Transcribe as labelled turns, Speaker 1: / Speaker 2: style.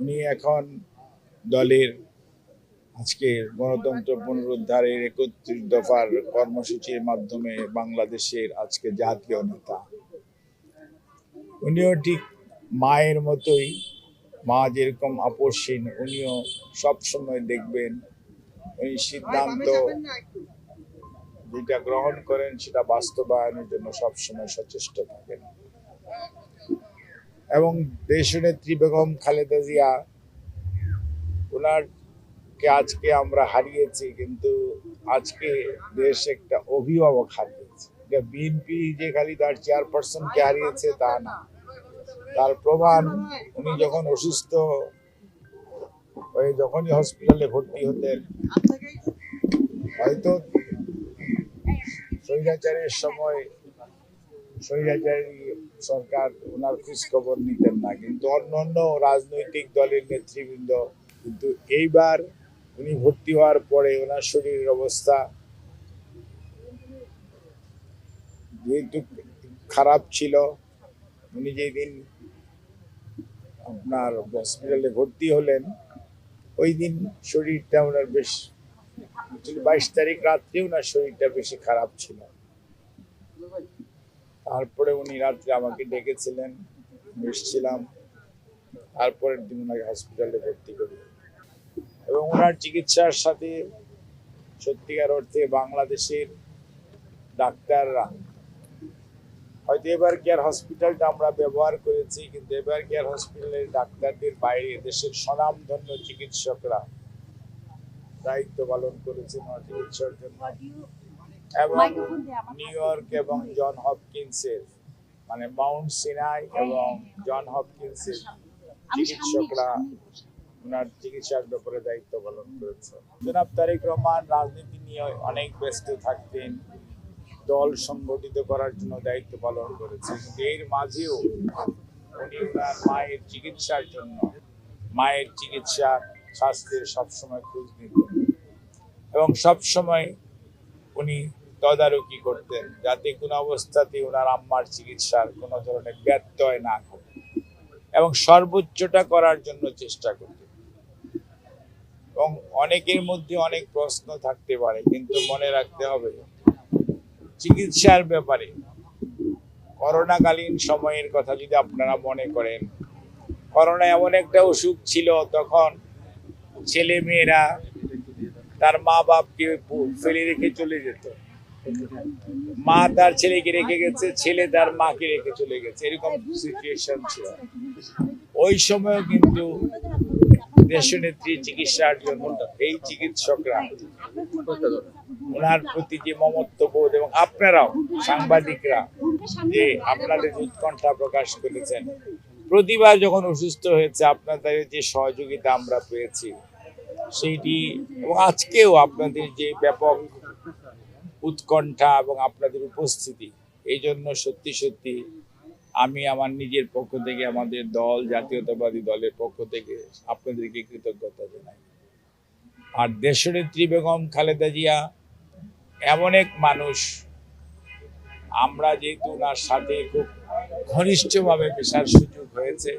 Speaker 1: উনি এখন দলের আজকে গণতন্ত্র পুনরুদ্ধারের একত্রিশ দফার কর্মসূচির মাধ্যমে বাংলাদেশের আজকে জাতীয় নেতা। উনিও ঠিক মায়ের মতোই, মা যেরকম আপসীন উনিও সবসময় দেখবেন উনি সিদ্ধান্ত যেটা গ্রহণ করেন সেটা বাস্তবায়নের জন্য সবসময় সচেষ্ট থাকেন। এবং দেশনেত্রী বেগম খালেদা জিয়া ওনার কে আজকে আমরা হারিয়েছি, কিন্তু আজকে দেশ একটা অভিভাবক হারিয়েছে। এটা বিএনপি যে খালি তার চেয়ারপারসনকে হারিয়েছে, তা না। তার প্রমাণ, উনি যখন অসুস্থ হয়ে যখনই হসপিটালে ভর্তি হতেন, হয়তো স্বৈরাচারের সময়, স্বৈরাচারী সরকার ওনার খোঁজ খবর নিতেন না। কিন্তু অন্য অন্য রাজনৈতিক দলের নেতৃবৃন্দ কিন্তু এইবার উনি ভর্তি হওয়ার পরে ওনার শরীরের অবস্থা যেহেতু খারাপ ছিল, উনি যেদিন আপনার হসপিটালে ভর্তি হলেন, ওই দিন শরীরটা ওনার বেশ বাইশ তারিখ রাত্রে ওনার শরীরটা বেশি খারাপ ছিল। তারপরে উনি রাত্রে আমাকে ডেকেছিলেন আমি এসেছিলাম তারপরের দিন ওনাকে হসপিটালে ভর্তি করি। এবং ওনার চিকিৎসার সাথে সত্যিকার অর্থে বাংলাদেশের ডাক্তাররা, হয়তো এবার কেয়ার হসপিটালটা আমরা ব্যবহার করেছি, কিন্তু এবার কেয়ার হসপিটালের ডাক্তারদের বাইরে দেশের স্বনামধন্য চিকিৎসকরা দায়িত্ব পালন করেছেন চিকিৎসার জন্য। এবং নিউ ইয়র্ক এবং জন হপকিন্সের মানে মাউন্ট সিনাই এবং জন হপকিন্সের চিকিৎসকরা ওনার চিকিৎসার ব্যাপারে দায়িত্ব পালন করেছে। জনাব তারেক রহমান রাজনীতি নিয়ে অনেক ব্যস্ত থাকতেন। দল সংগঠিত করার জন্য দায়িত্ব পালন করেছে। এর মাঝেও উনি ওনার মায়ের চিকিৎসার জন্য মায়ের চিকিৎসা স্বাস্থ্যের সবসময় খোঁজ নিতেন। এবং সবসময় উনি তদারকি করতেন। যাতে কোনো অবস্থাতে ওনার আম্মার চিকিৎসার কোনো ধরনের ব্যত্যয় না ঘটে এবং সর্বোচ্চটা করার জন্য চেষ্টা করতেন। এবং অনেকের মধ্যে অনেক প্রশ্ন থাকতে পারে, কিন্তু মনে রাখতে হবে, চিকিৎসার ব্যাপারে করোনাকালীন সময়ের কথা যদি আপনারা মনে করেন, করোনা এমন একটা অসুখ ছিল তখন ছেলে মেয়েরা তার মা বাপকে ফেলে রেখে চলে যেত। মা তার ছেলেকে রেখে গেছে, ছেলে তার মাকে রেখে চলে গেছে। এরকম সিচুয়েশন ছিল। ওই সময়ও কিন্তু দেশনেত্রী চিকিৎসার জন্য এই চিকিৎসকরা ওনার প্রতি যে মমত্ববোধ এবং আপনারাও সাংবাদিকরা যে আপনাদের উৎকণ্ঠা প্রকাশ করেছেন প্রতিবার যখন অসুস্থ হয়েছে, আপনাদের যে সহযোগিতা আমরা পেয়েছি, সেইটি এবং আজকেও আপনাদের যে ব্যাপক উৎকণ্ঠা এবং আপনাদের উপস্থিতি। এই জন্য সত্যি সত্যি আমি আমার নিজের পক্ষ থেকে, আমাদের দল, জাতীয়তাবাদী দলের পক্ষ থেকে আপনাদেরকে কৃতজ্ঞতা জানাই। আর দেশনেত্রী বেগম খালেদা জিয়া এমন এক মানুষ, আমরা যেহেতু ওনার সাথে খুব ঘনিষ্ঠভাবে পেশার সুযোগ হয়েছে